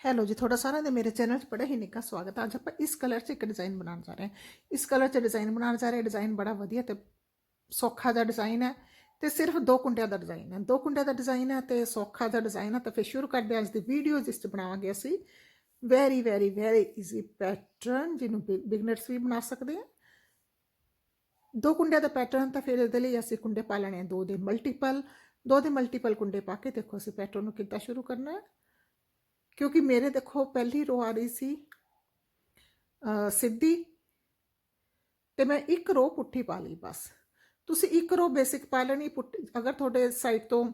Hello ਜੀ ਤੁਹਾਡਾ ਸਾਰਿਆਂ ਦੇ ਮੇਰੇ ਚੈਨਲ 'ਚ ਬੜਾ ਹੀ ਨਿੱਘਾ ਸਵਾਗਤ ਹੈ ਅੱਜ ਆਪਾਂ ਇਸ ਕਲਰ 'ਚ ਇੱਕ ਡਿਜ਼ਾਈਨ ਬਣਾਉਣ ਜਾ ਰਹੇ ਹਾਂ ਇਸ ਕਲਰ 'ਚ ਡਿਜ਼ਾਈਨ ਬਣਾਉਣ ਜਾ ਰਹੇ ਹਾਂ ਡਿਜ਼ਾਈਨ ਬੜਾ ਵਧੀਆ ਤੇ ਸੌਖਾ ਜਿਹਾ ਡਿਜ਼ਾਈਨ ਹੈ ਤੇ ਸਿਰਫ ਦੋ ਕੁੰਡਿਆਂ ਦਾ ਡਿਜ਼ਾਈਨ ਹੈ ਦੋ ਕੁੰਡਿਆਂ ਦਾ ਡਿਜ਼ਾਈਨ ਹੈ ਤੇ ਸੌਖਾ ਜਿਹਾ ਡਿਜ਼ਾਈਨ ਹੈ ਤਾਂ ਫਿਰ ਸ਼ੁਰੂ ਕਰਦੇ ਹਾਂ ਅੱਜ ਦੀ ਵੀਡੀਓ ਜਿਸ 'ਚ ਬਣਾਵਾਂਗੇ ਅਸੀਂ very very very easy pattern ਜਿਹਨੂੰ ਬਿਗਨਰਸ ਵੀ ਬਣਾ ਸਕਦੇ ਆ ਦੋ ਕੁੰਡਿਆਂ ਦਾ ਪੈਟਰਨ ਤਾਂ ਫਿਰ ਇਹਦੇ ਲਈ ਅਸੀਂ ਕੁੰਡੇ ਪਾ ਲੈਣੇ ਆ ਦੋ ਦੇ ਮਲਟੀਪਲ ਦੋ ਦੇ ਮਲਟੀਪਲ ਕੁੰਡੇ ਪਾ ਕੇ ਦੇਖੋ ਅਸੀਂ ਪੈਟਰਨ ਨੂੰ ਕਿੱਦਾਂ ਸ਼ੁਰੂ ਕਰਨਾ ਹੈ ਕਿਉਂਕਿ ਮੇਰੇ ਦੇਖੋ ਪਹਿਲੀ ਰੋ ਆ ਰਹੀ ਸੀ ਸਿੱਧੀ ਤੇ ਮੈਂ ਇੱਕ ਰੋ ਪੁੱਠੀ ਪਾ ਲਈ ਬਸ। ਤੁਸੀਂ ਇੱਕ ਰੋ ਬੇਸਿਕ ਪਾ ਲੈਣੀ, ਪੁੱਠੀ, ਅਗਰ ਤੁਹਾਡੇ ਸਾਈਡ ਤੋਂ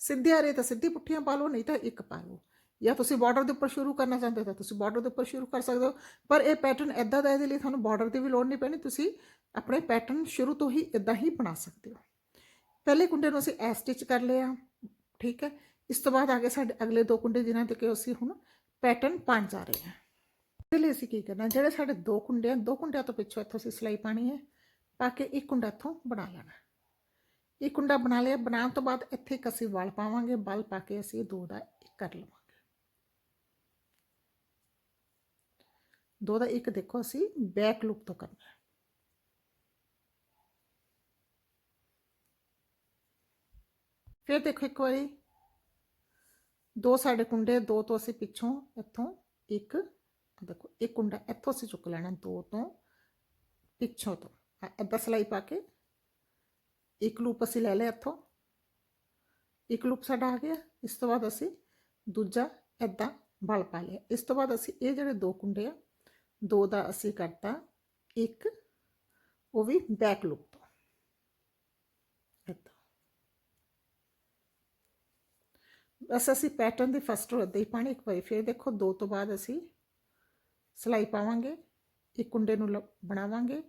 ਸਿੱਧੇ ਆ ਰਹੇ ਤਾਂ ਸਿੱਧੀ ਪੁੱਠੀਆਂ ਪਾ ਲਓ, ਨਹੀਂ ਤਾਂ ਇੱਕ ਪਾ ਲਓ। ਜਾਂ ਤੁਸੀਂ ਬਾਰਡਰ ਦੇ ਉੱਪਰ ਸ਼ੁਰੂ ਕਰਨਾ ਚਾਹੁੰਦੇ ਹੋ ਤਾਂ ਤੁਸੀਂ ਬਾਰਡਰ ਦੇ ਉੱਪਰ ਸ਼ੁਰੂ ਕਰ ਸਕਦੇ ਹੋ, ਪਰ ਇਹ ਪੈਟਰਨ ਐਦਾਂ ਦਾ ਇਹਦੇ ਲਈ ਤੁਹਾਨੂੰ ਬਾਰਡਰ ਦੀ ਵੀ ਲੋੜ ਨਹੀਂ ਪੈਣੀ, ਤੁਸੀਂ ਆਪਣੇ ਪੈਟਰਨ ਸ਼ੁਰੂ ਤੋਂ ਹੀ ਇਦਾਂ ਹੀ ਬਣਾ ਸਕਦੇ ਹੋ। ਪਹਿਲੇ ਕੁੰਡੇ ਨੂੰ ਅਸੀਂ ਐ ਸਟਿਚ ਕਰ ਲਿਆ ਠੀਕ ਹੈ? ਇਸ ਤੋਂ ਬਾਅਦ ਆਗੇ ਸਾਡੇ ਅਗਲੇ ਦੋ ਕੁੰਡੇ ਜਿਨ੍ਹਾਂ ਤੇ ਕਿ ਅਸੀਂ ਹੁਣ ਪੈਟਰਨ ਪਾਉਣ ਜਾ ਰਹੇ ਹਾਂ। ਇਹਦੇ ਲਈ ਅਸੀਂ ਕੀ ਕਰਨਾ, ਜਿਹੜੇ ਸਾਡੇ ਦੋ ਕੁੰਡੇ ਆ ਦੋ ਕੁੰਡਿਆਂ ਤੋਂ ਪਿੱਛੋਂ ਇੱਥੋਂ ਅਸੀਂ ਸਿਲਾਈ ਪਾਣੀ ਹੈ, ਪਾ ਕੇ ਇੱਕ ਕੁੰਡਾ ਇੱਥੋਂ ਬਣਾ ਲੈਣਾ। ਇੱਕ ਕੁੰਡਾ ਬਣਾ ਲਿਆ, ਬਣਾਉਣ ਤੋਂ ਬਾਅਦ ਇੱਥੇ ਇੱਕ ਅਸੀਂ ਵਲ ਪਾਵਾਂਗੇ, ਵਲ ਪਾ ਕੇ ਅਸੀਂ ਦੋ ਦਾ ਇੱਕ ਕਰ ਲਵਾਂਗੇ। ਦੋ ਦਾ ਇੱਕ ਦੇਖੋ ਅਸੀਂ ਬੈਕ ਲੁੱਕ ਤੋਂ ਕਰਨਾ ਫਿਰ ਦੇਖੋ ਇੱਕ ਵਾਰੀ ਦੋ ਸਾਡੇ ਕੁੰਡੇ, ਦੋ ਤੋਂ ਅਸੀਂ ਪਿੱਛੋਂ ਇੱਥੋਂ ਇੱਕ, ਦੇਖੋ, ਇੱਕ ਕੁੰਡਾ ਇੱਥੋਂ ਅਸੀਂ ਚੁੱਕ ਲੈਣਾ ਦੋ ਤੋਂ ਪਿੱਛੋਂ ਤੋਂ। ਅੱਧਾ ਸਲਾਈ ਪਾ ਕੇ, ਇੱਕ ਲੂਪ ਅਸੀਂ ਲੈ ਲਿਆ ਇੱਥੋਂ। ਇੱਕ ਲੂਪ ਸਾਡਾ ਆ ਗਿਆ, ਇਸ ਤੋਂ ਬਾਅਦ ਅਸੀਂ ਦੂਜਾ ਐਦਾਂ ਬਲ ਪਾ ਲਿਆ। ਇਸ ਤੋਂ ਬਾਅਦ ਅਸੀਂ ਇਹ ਜਿਹੜੇ ਦੋ ਕੁੰਡੇ ਆ, ਦੋ ਦਾ ਅਸੀਂ ਕਰਤਾ ਇੱਕ, ਉਹ ਵੀ ਬੈਕ ਲੂਪ ਤੋਂ। ਬਸ ਅਸੀਂ ਪੈਟਰਨ ਦੀ ਫਸਟ ਰੋ ਇੱਦਾਂ ਹੀ ਪਾਣੀ ਇੱਕ ਵਾਰੀ ਫਿਰ ਦੇਖੋ, ਦੋ ਤੋਂ ਬਾਅਦ ਅਸੀਂ ਸਿਲਾਈ ਪਾਵਾਂਗੇ, ਇੱਕ ਕੁੰਡੇ ਨੂੰ ਲ- ਬਣਾਵਾਂਗੇ,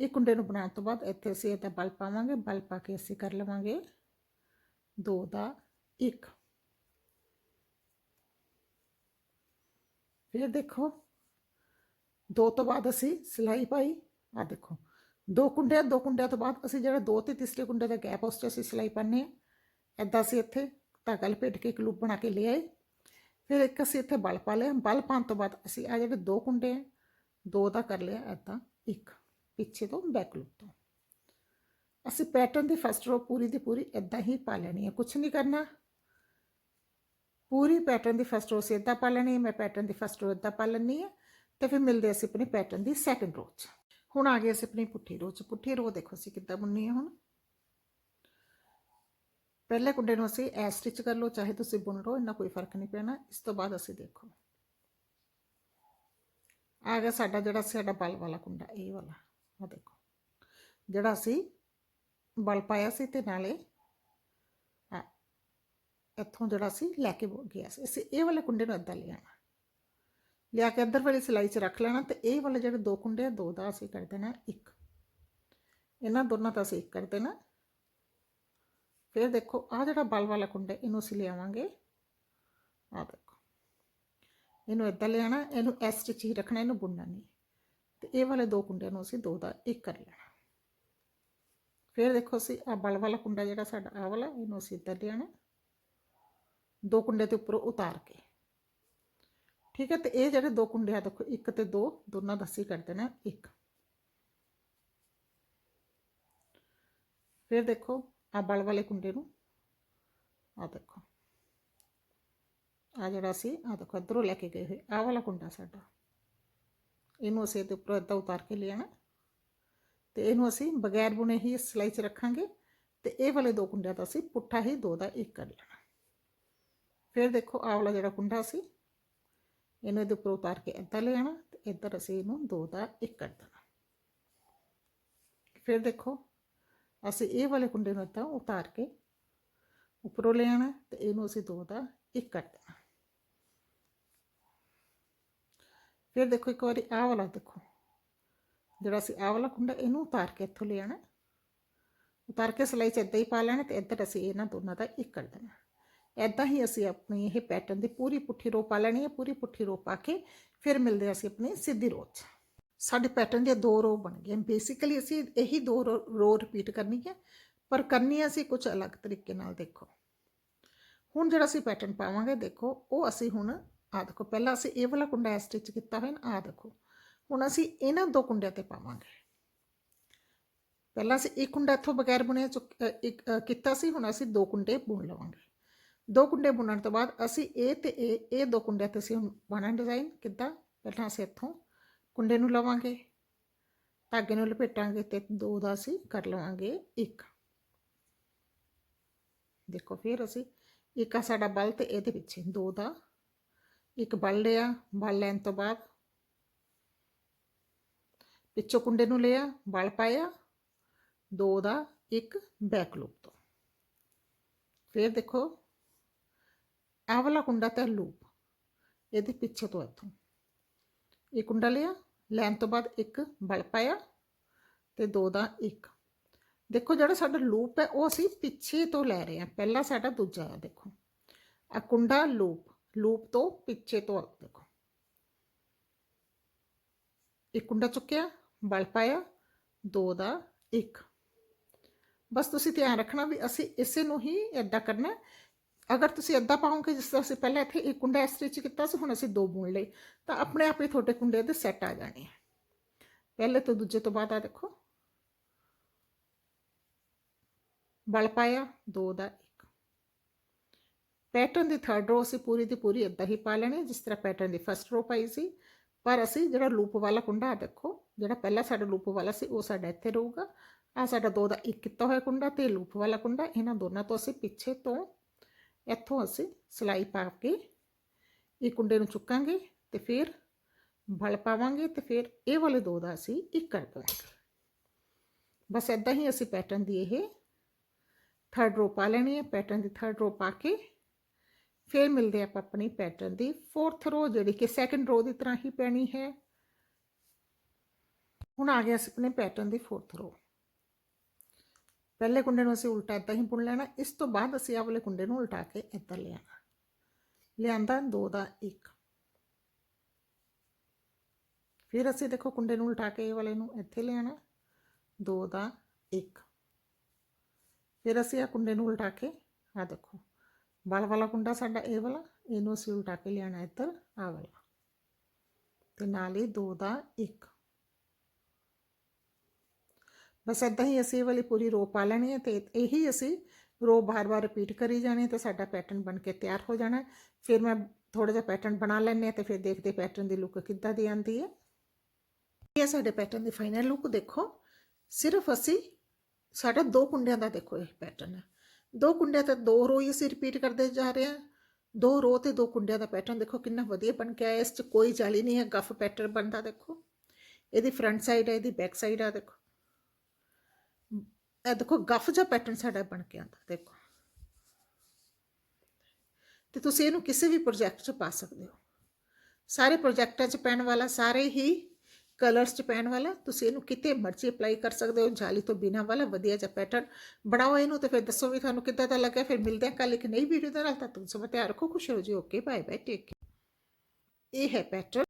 ਇੱਕ ਕੁੰਡੇ ਨੂੰ ਬਣਾਉਣ ਤੋਂ ਬਾਅਦ ਇੱਥੇ ਅਸੀਂ ਇਹਦਾ ਬਲ ਪਾਵਾਂਗੇ, ਬਲ ਪਾ ਕੇ ਅਸੀਂ ਕਰ ਲਵਾਂਗੇ, ਦੋ ਦਾ ਇੱਕ। ਫਿਰ ਦੇਖੋ, ਦੋ ਤੋਂ ਬਾਅਦ ਅਸੀਂ ਸਿਲਾਈ ਪਾਈ ਆ ਦੇਖੋ, ਦੋ ਕੁੰਡੇ ਦੋ ਕੁੰਡਿਆਂ ਤੋਂ ਬਾਅਦ ਅਸੀਂ ਜਿਹੜਾ ਦੋ ਤੇ ਤੀਸਰੇ ਕੁੰਡੇ ਦਾ ਗੈਪ ਉਸ 'ਚ ਅਸੀਂ ਸਿਲਾਈ ਪਾਉਂਦੇ ਹਾਂ। ਐਦਾਂ ਅਸੀਂ ਇੱਥੇ ਧਾਗਾ ਲਪੇਟ ਕੇ ਇੱਕ ਲੂਪ ਬਣਾ ਕੇ ਲੈ ਆਏ। ਫਿਰ ਇੱਕ ਅਸੀਂ ਇੱਥੇ ਬਲ ਪਾ ਲਿਆ। ਬਲ ਪਾਉਣ ਤੋਂ ਬਾਅਦ ਅਸੀਂ ਆ ਜਿਹੜੇ ਦੋ ਕੁੰਡੇ ਆ, ਦੋ ਦਾ ਕਰ ਲਿਆ ਐਦਾਂ ਇੱਕ ਪਿੱਛੇ ਤੋਂ ਬੈਕ ਲੂਪ ਤੋਂ। ਅਸੀਂ ਪੈਟਰਨ ਦੀ ਫਸਟ ਰੋ ਪੂਰੀ ਦੀ ਪੂਰੀ ਐਦਾਂ ਹੀ ਪਾ ਲੈਣੀ ਹੈ ਕੁਝ ਨਹੀਂ ਕਰਨਾ। ਪੂਰੀ ਪੈਟਰਨ ਦੀ ਫਸਟ ਰੋ ਸੇ ਇੱਦਾਂ ਪਾ ਲੈਣੀ ਹੈ ਮੈਂ ਪੈਟਰਨ ਦੀ ਫਸਟ ਰੋ ਇੱਦਾਂ ਪਾ ਲੈਣੀ ਹੈ ਤੇ ਫਿਰ ਮਿਲਦੇ ਅਸੀਂ ਆਪਣੇ ਪੈਟਰਨ ਦੀ ਸੈਕੰਡ ਰੋ 'ਚ। ਹੁਣ ਆ ਗਏ ਅਸੀਂ ਆਪਣੀ ਪੁੱਠੀ ਰੋ 'ਚ। ਪੁੱਠੀ ਰੋ ਦੇਖੋ ਅਸੀਂ ਕਿੱਦਾਂ ਬੁਣਨੀ ਹੈ ਹੁਣ। ਪਹਿਲੇ ਕੁੰਡੇ ਨੂੰ ਅਸੀਂ ਐ ਸਟਿਚ ਕਰ ਲਓ, ਚਾਹੇ ਤੁਸੀਂ ਬੁਣ ਲਓ, ਇੰਨਾ ਕੋਈ ਫ਼ਰਕ ਨਹੀਂ ਪੈਣਾ। ਇਸ ਤੋਂ ਬਾਅਦ ਅਸੀਂ ਦੇਖੋ। ਆ ਗਿਆ ਸਾਡਾ ਜਿਹੜਾ ਸਾਡਾ ਬਲ ਵਾਲਾ ਕੁੰਡਾ, ਇਹ ਵਾਲਾ। ਆ ਦੇਖੋ। ਜਿਹੜਾ ਅਸੀਂ ਬਲ ਪਾਇਆ ਸੀ ਤੇ ਨਾਲੇ ਇੱਥੋਂ ਜਿਹੜਾ ਅਸੀਂ ਲੈ ਕੇ ਗਿਆ ਸੀ। ਅਸੀਂ ਇਹ ਵਾਲੇ ਕੁੰਡੇ ਨੂੰ ਇੱਦਾਂ ਲਿਆਣਾ ਲਿਆ ਕੇ ਅੰਦਰ ਵਾਲੀ ਸਿਲਾਈ 'ਚ ਰੱਖ ਲੈਣਾ ਤੇ ਇਹ ਵਾਲੇ ਜਿਹੜੇ ਦੋ ਕੁੰਡੇ ਆ, ਦੋ ਦਾ ਅਸੀਂ ਕਰ ਦੇਣਾ ਇੱਕ। ਇਹਨਾਂ ਦੋਨਾਂ ਦਾ ਅਸੀਂ ਇੱਕ ਕਰ ਦੇਣਾ। ਫਿਰ ਦੇਖੋ ਆ ਜਿਹੜਾ ਬਲ ਵਾਲਾ ਕੁੰਡਾ, ਇਹਨੂੰ ਅਸੀਂ ਲਿਆਵਾਂਗੇ। ਆ ਦੇਖੋ। ਇਹਨੂੰ ਇੱਦਾਂ ਲਿਆਣਾ ਇਹਨੂੰ ਐਸ ਸਟਿਚ ਹੀ ਰੱਖਣਾ, ਇਹਨੂੰ ਬੁਣਨਾ ਨਹੀਂ। ਤੇ ਇਹ ਵਾਲੇ ਦੋ ਕੁੰਡਿਆਂ ਨੂੰ ਅਸੀਂ ਦੋ ਦਾ ਇੱਕ ਕਰ ਲੈਣਾ। ਫਿਰ ਦੇਖੋ, ਅਸੀਂ ਆ ਬਲ ਵਾਲਾ ਕੁੰਡਾ ਜਿਹੜਾ ਸਾਡਾ ਆ ਵਾਲਾ, ਇਹਨੂੰ ਅਸੀਂ ਇੱਦਾਂ ਲਿਆਣਾ ਦੋ ਕੁੰਡੇ ਤੇ ਉੱਪਰੋਂ ਉਤਾਰ ਕੇ। ਠੀਕ ਹੈ, ਤੇ ਇਹ ਜਿਹੜੇ ਦੋ ਕੁੰਡੇ ਆ, ਦੇਖੋ, ਇੱਕ ਤੇ ਦੋ, ਦੋਨਾਂ ਦਾ ਅਸੀਂ ਕਰ ਦੇਣਾ ਇੱਕ। ਫਿਰ ਦੇਖੋ ਆ ਬਲ ਵਾਲੇ ਕੁੰਡੇ ਨੂੰ। ਆ ਦੇਖੋ। ਆ ਜਿਹੜਾ ਸੀ ਆ ਦੇਖੋ, ਇੱਧਰੋਂ ਲੈ ਕੇ ਗਏ ਹੋਏ। ਆ ਵਾਲਾ ਕੁੰਡਾ ਸਾਡਾ। ਇਹਨੂੰ ਅਸੀਂ ਇਹਦੇ ਉੱਪਰ ਏਦਾਂ ਉਤਾਰ ਕੇ ਲਿਆਣਾ ਤੇ ਇਹਨੂੰ ਅਸੀਂ ਬਗੈਰ ਬੁਣੇ ਹੀ ਸਿਲਾਈ 'ਚ ਰੱਖਾਂਗੇ। ਤੇ ਇਹ ਵਾਲੇ ਦੋ ਕੁੰਡਿਆਂ ਦਾ ਅਸੀਂ ਪੁੱਠਾ ਹੀ ਦੋ ਦਾ ਇੱਕ ਕਰ ਲੈਣਾ। ਫਿਰ ਦੇਖੋ ਆ ਵਾਲਾ ਜਿਹੜਾ ਕੁੰਡਾ ਸੀ, ਇਹਨੂੰ ਇਹਦੇ ਉੱਪਰ ਉਤਾਰ ਕੇ ਇੱਦਾਂ ਲੈ ਆਣਾ ਤੇ ਇੱਧਰ ਅਸੀਂ ਇਹਨੂੰ ਦੋ ਦਾ ਇੱਕ ਕਰ ਦੇਣਾ। ਫਿਰ ਦੇਖੋ ਅਸੀਂ ਇਹ ਵਾਲੇ ਕੁੰਡੇ ਨੂੰ ਇੱਦਾਂ ਉਤਾਰ ਕੇ ਉੱਪਰੋਂ ਲੈ ਆਣਾ ਤੇ ਇਹਨੂੰ ਅਸੀਂ ਦੋ ਦਾ ਇੱਕ ਕਰ ਦੇਣਾ। ਫਿਰ ਦੇਖੋ ਇੱਕ ਵਾਰੀ ਆਹ ਵਾਲਾ ਦੇਖੋ। ਜਿਹੜਾ ਅਸੀਂ ਆਹ ਵਾਲਾ ਕੁੰਡਾ ਇਹਨੂੰ ਉਤਾਰ ਕੇ ਇੱਥੋਂ ਲੈ ਆਣਾ ਉਤਾਰ ਕੇ ਸਿਲਾਈ 'ਚ ਇੱਦਾਂ ਹੀ ਪਾ ਲੈਣਾ ਤੇ ਇੱਧਰ ਅਸੀਂ ਇਹਨਾਂ ਦੋਨਾਂ ਦਾ ਇੱਕ ਕਰ ਦੇਣਾ। ਐਦਾਂ ਹੀ ਅਸੀਂ ਆਪਣੀ ਇਹ ਪੈਟਰਨ ਦੀ ਪੂਰੀ ਪੁੱਠੀ ਰੋ ਪਾ ਲੈਣੀ ਹੈ, ਪੂਰੀ ਪੁੱਠੀ ਰੋ ਪਾ ਕੇ ਫਿਰ ਮਿਲਦੇ ਹਾਂ ਅਸੀਂ ਆਪਣੀ ਸਿੱਧੀ ਰੋ 'ਚ। ਸਾਡੇ ਪੈਟਰਨ ਦੀਆਂ ਦੋ ਰੋ ਬਣ ਗਈਆਂ ਬੇਸਿਕਲੀ ਅਸੀਂ ਇਹੀ ਦੋ ਰੋ ਰਿਪੀਟ ਕਰਨੀ ਹੈ ਪਰ ਕਰਨੀ ਹੈ ਅਸੀਂ ਕੁਝ ਅਲੱਗ ਤਰੀਕੇ ਨਾਲ ਦੇਖੋ। ਹੁਣ ਜਿਹੜਾ ਅਸੀਂ ਪੈਟਰਨ ਪਾਵਾਂਗੇ ਦੇਖੋ ਉਹ ਅਸੀਂ ਹੁਣ ਆ ਦੇਖੋ ਪਹਿਲਾਂ ਅਸੀਂ ਇਹ ਵਾਲਾ ਕੁੰਡਾ ਸਟਿਚ ਕੀਤਾ ਹੋਇਆ ਨਾ ਆ ਦੇਖੋ। ਹੁਣ ਅਸੀਂ ਇਹਨਾਂ ਦੋ ਕੁੰਡਿਆਂ ਤੇ ਪਾਵਾਂਗੇ। ਪਹਿਲਾਂ ਅਸੀਂ ਇੱਕ ਕੁੰਡਾ ਇੱਥੋਂ ਬਗੈਰ ਬੁਣਿਆ ਚੁੱਕ ਅ, ਇੱਕ ਅ, ਕੀਤਾ ਸੀ ਹੁਣ ਅਸੀਂ ਦੋ ਕੁੰਡੇ ਬੁਣ ਲਵਾਂਗੇ। ਦੋ ਕੁੰਡੇ ਬੁਣਨ ਤੋਂ ਬਾਅਦ ਅਸੀਂ ਇਹ ਤੇ ਇਹ ਇਹ ਦੋ ਕੁੰਡਿਆਂ ਤੇ ਅਸੀਂ ਹੁਣ ਪਾਣਾ ਡਿਜ਼ਾਈਨ ਕਿੱਦਾਂ? ਪਹਿਲਾਂ ਅਸੀਂ ਇੱਥੋਂ ਕੁੰਡੇ ਨੂੰ ਲਵਾਂਗੇ। ਧਾਗੇ ਨੂੰ ਲਪੇਟਾਂਗੇ ਤੇ ਦੋ ਦਾ ਅਸੀਂ ਕਰ ਲਵਾਂਗੇ ਇੱਕ। ਦੇਖੋ ਫਿਰ ਅਸੀਂ ਇੱਕ ਆ ਸਾਡਾ ਬਲ ਤੇ ਇਹਦੇ ਪਿੱਛੇ ਦੋ ਦਾ। ਇੱਕ ਬਲ ਲਿਆ, ਬਲ ਲੈਣ ਤੋਂ ਬਾਅਦ ਪਿੱਛੋਂ ਕੁੰਡੇ ਨੂੰ ਲਿਆ, ਬਲ ਪਾਇਆ, ਦੋ ਦਾ, ਇੱਕ ਬੈਕ ਲੂਪ ਤੋਂ। ਫਿਰ ਦੇਖੋ, ਆਹ ਵਾਲਾ ਕੁੰਡਾ ਤੇ ਲੂਪ, ਇਹਦੇ ਪਿੱਛੇ ਤੋਂ ਇੱਥੋਂ। ਇਹ ਕੁੰਡਾ ਲਿਆ ਲੈਣ ਤੋਂ ਬਾਅਦ ਇੱਕ ਬਲ ਪਾਇਆ ਤੇ ਦੋ ਦਾ ਇੱਕ। ਦੇਖੋ ਜਿਹੜਾ ਸਾਡਾ ਲੂਪ ਹੈ, ਉਹ ਅਸੀਂ ਪਿੱਛੇ ਤੋਂ ਲੈ ਰਹੇ ਹਾਂ। ਪਹਿਲਾ ਸਾਡਾ ਦੂਜਾ ਹੈ, ਦੇਖੋ। ਆ ਕੁੰਡਾ ਲੂਪ ਲੂਪ ਤੋਂ ਪਿੱਛੇ ਤੋਂ ਦੇਖੋ। ਇੱਕ ਕੁੰਡਾ ਚੁੱਕਿਆ, ਬਲ ਪਾਇਆ, ਦੋ ਦਾ ਇੱਕ। ਬਸ ਤੁਸੀਂ ਧਿਆਨ ਰੱਖਣਾ ਵੀ ਅਸੀਂ ਇਸੇ ਨੂੰ ਹੀ ਐਦਾਂ ਕਰਨਾ ਅਗਰ ਤੁਸੀਂ ਐਦਾਂ ਪਾਉਂਗੇ, ਜਿਸ ਤਰ੍ਹਾਂ ਅਸੀਂ ਪਹਿਲਾਂ ਇੱਥੇ ਇੱਕ ਕੁੰਡਾ ਸਟਿਚ ਕੀਤਾ ਸੀ, ਹੁਣ ਅਸੀਂ ਦੋ ਬੁਣ ਲਏ, ਤਾਂ ਆਪਣੇ ਆਪ ਹੀ ਤੁਹਾਡੇ ਕੁੰਡੇ ਦੇ ਸੈੱਟ ਆ ਜਾਣੇ ਆ। ਪਹਿਲੇ ਤੋਂ ਦੂਜੇ ਤੋਂ ਬਾਅਦ ਆ ਦੇਖੋ। ਬਲ ਪਾਇਆ, ਦੋ ਦਾ ਇੱਕ। ਪੈਟਰਨ ਦੀ ਥਰਡ ਰੋ ਅਸੀਂ ਪੂਰੀ ਦੀ ਪੂਰੀ ਇਦਾਂ ਹੀ ਪਾ ਲੈਣੀ, ਜਿਸ ਤਰ੍ਹਾਂ ਪੈਟਰਨ ਦੀ ਫਸਟ ਰੋ ਪਾਈ ਸੀ। ਪਰ ਅਸੀਂ ਜਿਹੜਾ ਲੂਪ ਵਾਲਾ ਕੁੰਡਾ ਆ ਦੇਖੋ, ਜਿਹੜਾ ਪਹਿਲਾਂ ਸਾਡਾ ਲੂਪ ਵਾਲਾ ਸੀ, ਉਹ ਸਾਡਾ ਇੱਥੇ ਰਹੂਗਾ। ਆ ਸਾਡਾ ਦੋ ਦਾ ਇੱਕ ਕੀਤਾ ਹੋਇਆ ਕੁੰਡਾ ਤੇ ਲੂਪ ਵਾਲਾ ਕੁੰਡਾ, ਇਹਨਾਂ ਦੋਨਾਂ ਤੋਂ ਅਸੀਂ ਪਿੱਛੇ ਤੋਂ ਇੱਥੋਂ ਅਸੀਂ ਸਿਲਾਈ ਪਾ ਕੇ ਇਹ ਕੁੰਡੇ ਨੂੰ ਚੁੱਕਾਂਗੇ ਤੇ ਫਿਰ ਬਲ ਪਾਵਾਂਗੇ ਤੇ ਫਿਰ ਇਹ ਵਾਲੇ ਦੋ ਦਾ ਅਸੀਂ ਇੱਕ ਕਰ ਦੇਵਾਂਗੇ ਬਸ ਇਦਾਂ ਹੀ ਅਸੀਂ ਪੈਟਰਨ ਦੀ ਇਹ ਥਰਡ ਰੋ ਪਾ ਲੈਣੀ ਹੈ ਪੈਟਰਨ ਦੀ ਥਰਡ ਰੋ ਪਾ ਕੇ ਫਿਰ ਮਿਲਦੇ ਆਪਾਂ ਆਪਣੀ ਪੈਟਰਨ ਦੀ ਫੋਰਥ ਰੋ ਜਿਹੜੀ ਕਿ ਸੈਕੰਡ ਰੋ ਦੀ ਤਰ੍ਹਾਂ ਹੀ ਪੈਣੀ ਹੈ ਹੁਣ ਆ ਗਿਆ ਅਸੀਂ ਆਪਣੇ ਪੈਟਰਨ ਦੀ ਫੋਰਥ ਰੋ ਪਹਿਲੇ ਕੁੰਡੇ ਨੂੰ ਅਸੀਂ ਉਲਟਾ ਇੱਦਾਂ ਹੀ ਬੁਣ ਲੈਣਾ, ਇਸ ਤੋਂ ਬਾਅਦ ਅਸੀਂ ਆਹ ਵਾਲੇ ਕੁੰਡੇ ਨੂੰ ਉਲਟਾ ਕੇ ਇੱਧਰ ਲਿਆਣਾ। ਲਿਆਂਦਾ ਦੋ ਦਾ ਇੱਕ। ਫਿਰ ਅਸੀਂ ਦੇਖੋ ਕੁੰਡੇ ਨੂੰ ਉਲਟਾ ਕੇ ਇਹ ਵਾਲੇ ਨੂੰ ਇੱਥੇ ਲਿਆਣਾ, ਦੋ ਦਾ ਇੱਕ। ਫਿਰ ਅਸੀਂ ਆ ਕੁੰਡੇ ਨੂੰ ਉਲਟਾ ਕੇ ਆ ਦੇਖੋ ਬਲ ਵਾਲਾ ਕੁੰਡਾ ਸਾਡਾ ਇਹ ਵਾਲਾ, ਇਹਨੂੰ ਅਸੀਂ ਉਲਟਾ ਕੇ ਲਿਆਣਾ ਇੱਧਰ ਆ ਵਾਲਾ। ਤੇ ਨਾਲ ਹੀ ਦੋ ਦਾ ਇੱਕ। ਬਸ ਇਦਾਂ ਹੀ ਅਸੀਂ ਇਹ ਵਾਲੀ ਪੂਰੀ ਰੋ ਪਾ ਲੈਣੀ ਹੈ ਤੇ ਇਹੀ ਅਸੀਂ ਰੋ ਬਾਰ-ਬਾਰ ਰਿਪੀਟ ਕਰੀ ਜਾਣੀ ਹੈ ਤੇ ਸਾਡਾ ਪੈਟਰਨ ਬਣ ਕੇ ਤਿਆਰ ਹੋ ਜਾਣਾ ਫਿਰ ਮੈਂ ਥੋੜਾ ਜਿਹਾ ਪੈਟਰਨ ਬਣਾ ਲੈਣੇ ਆ ਤੇ ਫਿਰ ਦੇਖਦੇ ਪੈਟਰਨ ਦੀ ਲੁੱਕ ਕਿੱਦਾਂ ਦੀ ਆਂਦੀ ਹੈ। ਇਹ ਸਾਡੇ ਪੈਟਰਨ ਦੀ ਫਾਈਨਲ ਲੁੱਕ ਦੇਖੋ। ਸਿਰਫ ਅਸੀਂ ਸਾਡਾ ਦੋ ਕੁੰਡਿਆਂ ਦਾ ਦੇਖੋ ਇਹ ਪੈਟਰਨ ਹੈ। ਦੋ ਕੁੰਡਿਆਂ ਤੇ ਦੋ ਰੋ ਹੀ ਅਸੀਂ ਰਿਪੀਟ ਕਰਦੇ ਜਾ ਰਹੇ ਹਾਂ। ਦੋ ਰੋ ਤੇ ਦੋ ਕੁੰਡਿਆਂ ਦਾ ਪੈਟਰਨ ਦੇਖੋ ਕਿੰਨਾ ਵਧੀਆ ਬਣ ਕੇ ਆਇਆ। ਇਸ 'ਚ ਕੋਈ ਜਾਲੀ ਨਹੀਂ ਹੈ। ਗਫ ਪੈਟਰਨ ਬਣਦਾ ਦੇਖੋ। ਇਹਦੀ ਫਰੰਟ ਸਾਈਡ ਹੈ, ਇਹਦੀ ਬੈਕ ਸਾਈਡ ਆ ਦੇਖੋ। ਇਹ ਦੇਖੋ, ਗੱਫ ਜਿਹਾ ਪੈਟਰਨ ਸਾਡਾ ਬਣ ਕੇ ਆਉਂਦਾ, ਦੇਖੋ। ਤੇ ਤੁਸੀਂ ਇਹਨੂੰ ਕਿਸੇ ਵੀ ਪ੍ਰੋਜੈਕਟ 'ਚ ਪਾ ਸਕਦੇ ਹੋ। ਸਾਰੇ ਪ੍ਰੋਜੈਕਟਾਂ 'ਚ ਪੈਣ ਵਾਲਾ, ਸਾਰੇ ਹੀ ਕਲਰਸ 'ਚ ਪੈਣ ਵਾਲਾ, ਤੁਸੀਂ ਇਹਨੂੰ ਕਿਤੇ ਮਰਜ਼ੀ ਅਪਲਾਈ ਕਰ ਸਕਦੇ ਹੋ, ਜਾਲੀ ਤੋਂ ਬਿਨਾ ਵਾਲਾ ਵਧੀਆ ਜਿਹਾ ਪੈਟਰਨ ਬਣਾਓ ਇਹਨੂੰ ਤੇ ਫਿਰ ਦੱਸੋ ਵੀ ਤੁਹਾਨੂੰ ਕਿੱਦਾਂ ਦਾ ਲੱਗਾ ਫਿਰ ਮਿਲਦੇ ਹਾਂ ਕੱਲ ਇੱਕ ਨਈ ਵੀਡੀਓ ਦੇ ਨਾਲ ਤਾਂ ਤੁਸੀਂ ਸਭ ਧਿਆਨ ਰੱਖੋ, ਖੁਸ਼ ਰਹੋ ਜੀ ਓਕੇ ਬਾਏ ਬਾਏ ਟੇਕ ਇਹ ਹੈ ਪੈਟਰਨ